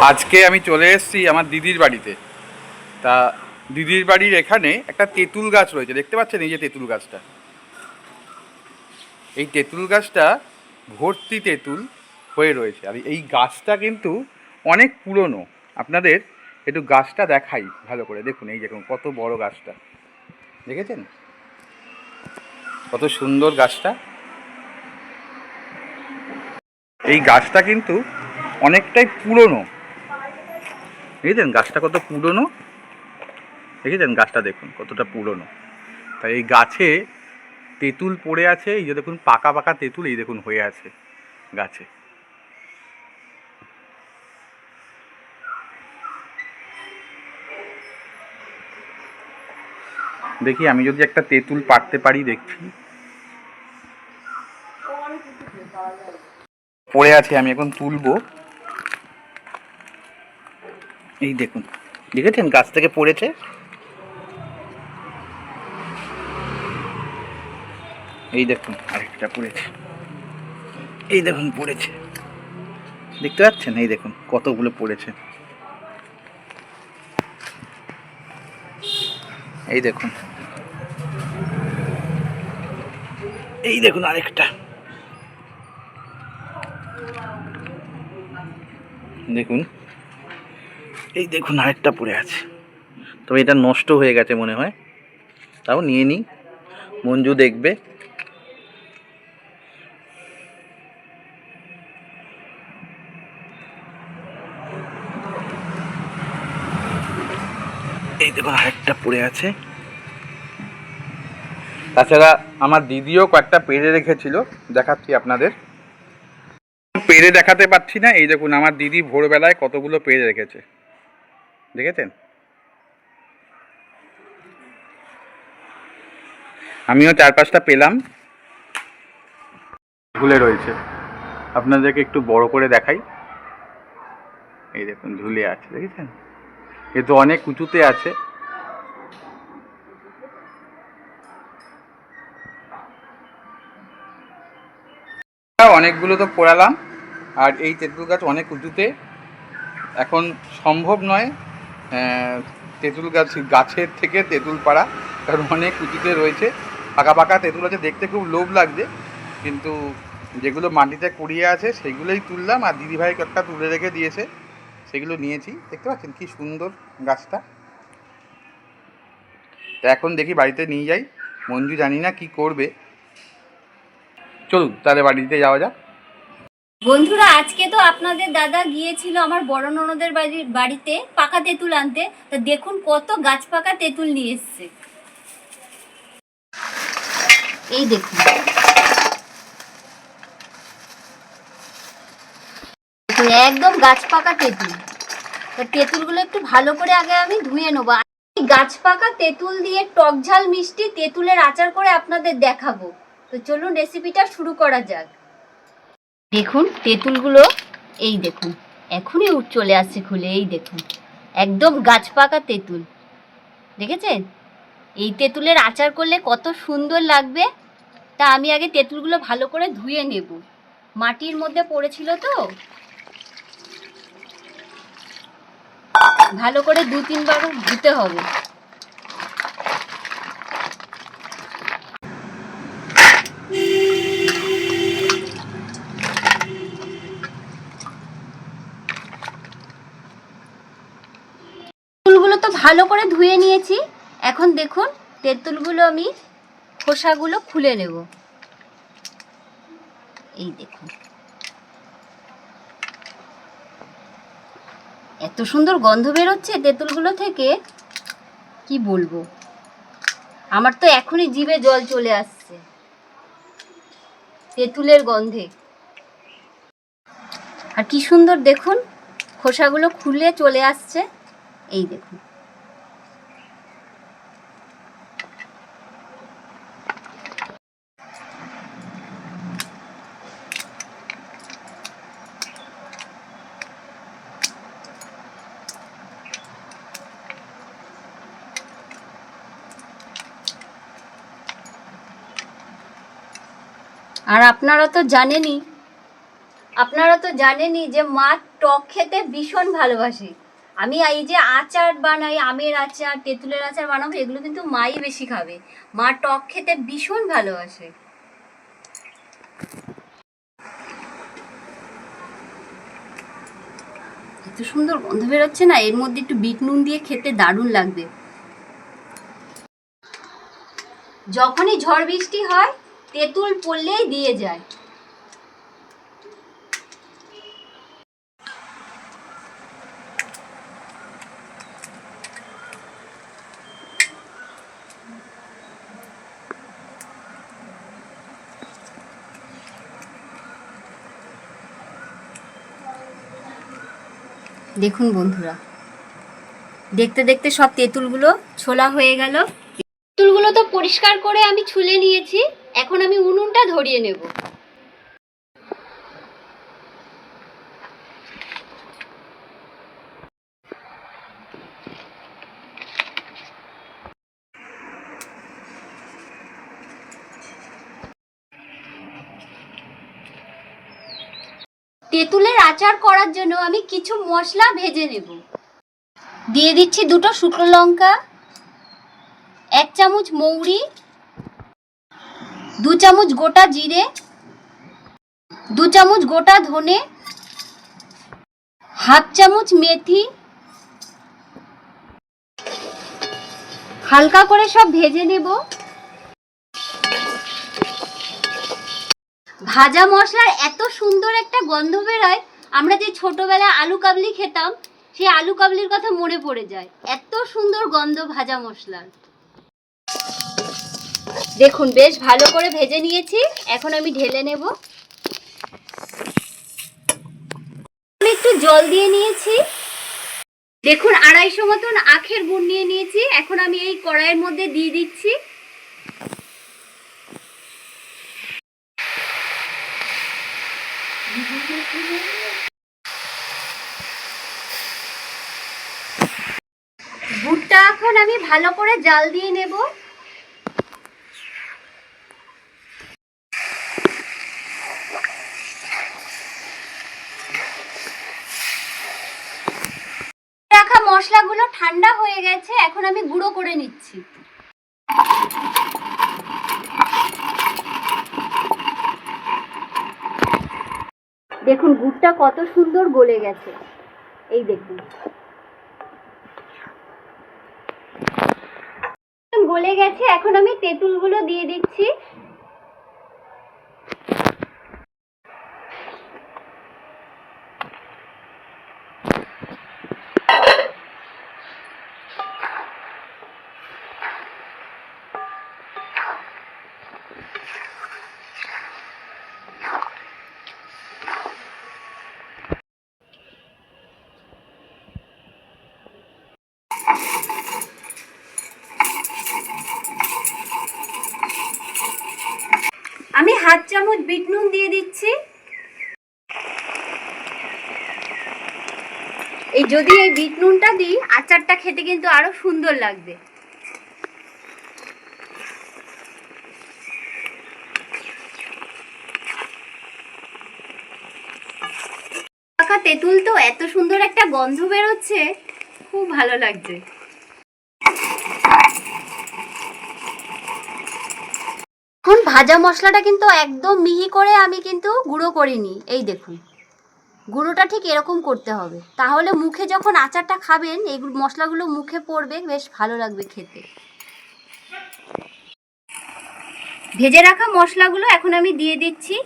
আজকে আমি চলে এসেছি আমার দিদির বাড়িতে। তা দিদির বাড়ির এখানে একটা তেঁতুল গাছ রয়েছে। দেখতে পাচ্ছেন এই যে তেঁতুল গাছটা। এই তেঁতুল গাছটা ভর্তি তেঁতুল হয়ে রয়েছে। আর এই গাছটা কিন্তু অনেক পুরনো। আপনাদের একটু গাছটা দেখাই ভালো করে। দেখুন, এই দেখুন, কত বড় গাছটা। দেখেছেন? কত সুন্দর গাছটা। এই গাছটা কিন্তু অনেকটাই পুরনো। দেখেছেন গাছটা কত পুরনো? দেখেছেন গাছটা দেখুন, কতটা পুরনো। তাই এই গাছে তেঁতুল পড়ে আছে, এই যে দেখুন পাকা পাকা তেঁতুল, এই দেখুন হয়ে আছে গাছে। দেখি আমি যদি একটা তেঁতুল পাড়তে পারি দেখছি পড়ে আছে, আমি এখন তুলবো। এই দেখুন, দেখেছেন গাছ থেকে পড়েছে? এই দেখুন, আরেকটা পড়েছে। এই দেখুন, পড়েছে। দেখতে পাচ্ছেন? এই দেখুন, কতগুলো পড়েছে। এই দেখুন। এই দেখুন, আরেকটা। দেখুন। এই দেখুন আরেকটা পড়ে আছে। তবে এটা নষ্ট হয়ে গেছে মনে হয়। তাও নিয়ে নিই। মঞ্জু দেখবে। এই দেখুন আরেকটা পড়ে আছে। তাছাড়া আমার দিদিও কয়েকটা পেরে রেখেছিল। দেখাচ্ছি আপনাদের। পেরে দেখাতে পাচ্ছি না। এই দেখুন আমার দিদি ভোরবেলায় কতগুলো পেরে রেখেছে। দেখেছেন? আমিও চার পাঁচটা পেলাম। ঝুলে রয়েছে। আপনাদেরকে একটু বড় করে দেখাই। এই দেখুন ঝুলে আছে দেখেছেন? এ তো অনেক উঁচুতে আছে। অনেকগুলো তো পোড়ালাম আর এই তেঁতুল গাছ অনেক উঁচুতে। এখন সম্ভব নয় তেঁতুল গাছ গাছের থেকে তেঁতুল পাড়া, কারণ অনেক উঁচুতে রয়েছে। পাকা পাকা তেঁতুল আছে, দেখতে খুব লোভ লাগছে, কিন্তু যেগুলো মাটিতে কুড়িয়ে আছে, সেগুলোই তুললাম, আর দিদিভাই কয়েকটা তুলে রেখে দিয়েছে, সেগুলো নিয়েছি। দেখতে পাচ্ছেন কি সুন্দর গাছটা। এখন দেখি বাড়িতে নিয়ে যাই, মঞ্জু জানি না কি করবে। চলুন, তাহলে বাড়িতে যাওয়া যাক। বন্ধুরা, আজকে তো আপনাদের দাদা গিয়েছিল আমার বড় ননদের বাড়ি- বাড়িতে পাকা তেঁতুল আনতে। তা দেখুন কত গাছ পাকা তেঁতুল নিয়ে এসছে। এই দেখুন। একদম গাছ পাকা তেঁতুল। তা তেঁতুলগুলো একটু ভালো করে আগে আমি ধুয়ে নেব। গাছ পাকা তেঁতুল দিয়ে টক ঝাল মিষ্টি তেঁতুলের আচার করে আপনাদের দেখাবো। তো চলুন রেসিপিটা শুরু করা যাক। দেখুন, তেঁতুলগুলো এই দেখুন। এখনই উঠ চলে আসছে খুলে, এই দেখুন। একদম গাছ পাকা তেঁতুল। দেখেছেন? এই তেঁতুলের আচার করলে কত সুন্দর লাগবে? তা আমি আগে তেঁতুলগুলো ভালো করে ধুয়ে নেব। মাটির মধ্যে পড়েছিল তো? ভালো করে দু তিনবার ধুতে হবে তেঁতুলগুলো তো ভালো করে ধুয়ে নিয়েছি। এখন দেখুন, তেঁতুলগুলো আমি খোসাগুলো খুলে নেব। এই দেখুন। এত সুন্দর গন্ধ বেরোচ্ছে তেঁতুলগুলো থেকে। কি বলব? আমার তো এখনই জিভে জল চলে আসছে। তেঁতুলের গন্ধে। আর কি সুন্দর দেখুন, খোসাগুলো খুলে চলে আসছে। এই দেখুন। আর আপনারা তো জানেনই, আপনারা তো জানেনই যে মাত্র টক খেতে ভীষণ ভালোবাসি। আমি এই যে আচার বানাই, আমের আচার, তেঁতুলের আচার বানাবো, এগুলো কিন্তু মাই বেশি খাবে। মা টক খেতে ভীষণ ভালোবাসে। এত সুন্দর গন্ধ বেরোচ্ছে না, এর মধ্যে একটু বিট নুন দিয়ে খেতে দারুণ লাগবে। যখনই ঝড় বৃষ্টি হয় তেঁতুল পড়লেই দিয়ে যায়। দেখুন বন্ধুরা, দেখতে দেখতে সব তেঁতুলগুলো ছোলা হয়ে গেল। তেঁতুলগুলো তো পরিষ্কার করে আমি ছুলে নিয়েছি। এখন আমি উনুনটা ধরিয়ে নেব। তেঁতুলের আচার করার জন্য আমি কিছু মশলা ভেজে নেব। দিয়ে দিচ্ছি দুটো শুকনো লঙ্কা, এক চামচ মৌরি দু চামচ গোটা জিরে, দু চামচ গোটা ধনে, হাফ চামচ মেথি, হালকা করে সব ভেজে নেব। ভাজা মশলার এত সুন্দর একটা গন্ধ বেরোয়, আমরা যে ছোটবেলায় আলু কাবলি খেতাম, সেই আলু কাবলির কথা মনে পড়ে যায়। এত সুন্দর গন্ধ ভাজা মশলার। দেখুন, বেশ ভালো করে ভেজে নিয়েছি। এখন আমি ঢেলে নেব। একটু জল দিয়ে নিয়েছি। দেখুন, আড়াইশো মতন আখের গুড় নিয়ে নিয়েছি। এখন আমি এই কড়াইয়ের মধ্যে দিয়ে দিচ্ছি। গুড়টা এখন আমি ভালো করে জাল দিয়ে নেব রাখা মশলাগুলো ঠান্ডা হয়ে গেছে, এখন আমি গুঁড়ো করে নিচ্ছি। দেখুন, গুড়টা কত সুন্দর গলে গেছে। এই দেখুন। গলে গেছে, এখন আমি তেঁতুলগুলো দিয়ে দিচ্ছি আমি হাফ চামচ বিট নুন দিয়ে দিচ্ছি। এই যদি এই বিট নুনটা দিই, আচারটা খেতে কিন্তু আরও সুন্দর লাগবে। তেঁতুল তো এত সুন্দর একটা গন্ধ বেরোচ্ছে, খুব ভালো লাগছে। এখন ভাজা মশলাটা কিন্তু একদম মিহি করে আমি কিন্তু গুঁড়ো করিনি। এই দেখুন। গুঁড়োটা ঠিক এরকম করতে হবে। তাহলে মুখে যখন আচারটা খাবেন, এই মশলাগুলো মুখে পড়বে, বেশ ভালো লাগবে খেতে। ভেজে রাখা মশলাগুলো এখন আমি দিয়ে দিচ্ছি।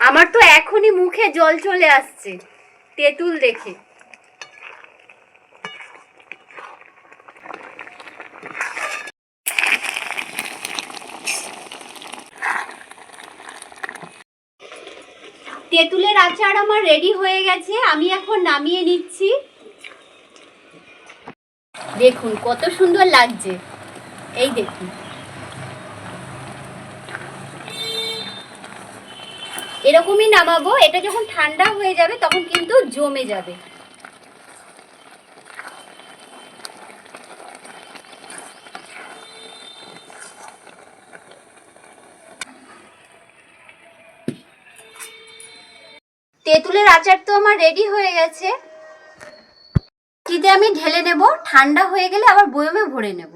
আমার তো এখনই মুখে জল চলে আসছে। তেঁতুল দেখে। তেঁতুলের আচার আমার রেডি হয়ে গেছে, আমি এখন নামিয়ে নিচ্ছি। দেখুন, কত সুন্দর লাগছে। এই দেখুন। এরকমই নামাবো, এটা যখন ঠান্ডা হয়ে যাবে তখন কিন্তু জমে যাবে। তেঁতুলের আচার তো আমার রেডি হয়ে গেছে। আমি ঢেলে নেব, ঠান্ডা হয়ে গেলে আবার বয়মে ভরে নেব।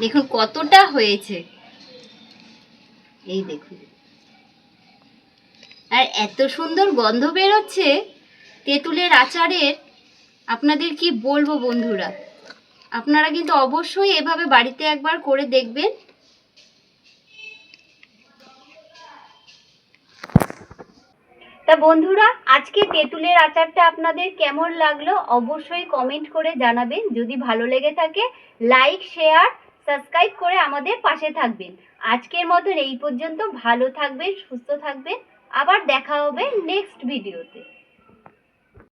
দেখুন কতটা হয়েছে। এই দেখুন। আর এত সুন্দর গন্ধ বেরোচ্ছে তেঁতুলের আচারের। আপনাদের কি বলব বন্ধুরা? আপনারা কিন্তু অবশ্যই এভাবে বাড়িতে একবার করে দেখবেন। তা বন্ধুরা, আজকে তেঁতুলের আচারটা আপনাদের কেমন লাগল অবশ্যই কমেন্ট করে জানাবেন। যদি ভালো লেগে থাকে, লাইক, শেয়ার সাবস্ক্রাইব করে আমাদের পাশে থাকবেন। আজকের মতন এই পর্যন্ত। ভালো থাকবেন, সুস্থ থাকবেন। আবার দেখা হবে নেক্সট ভিডিওতে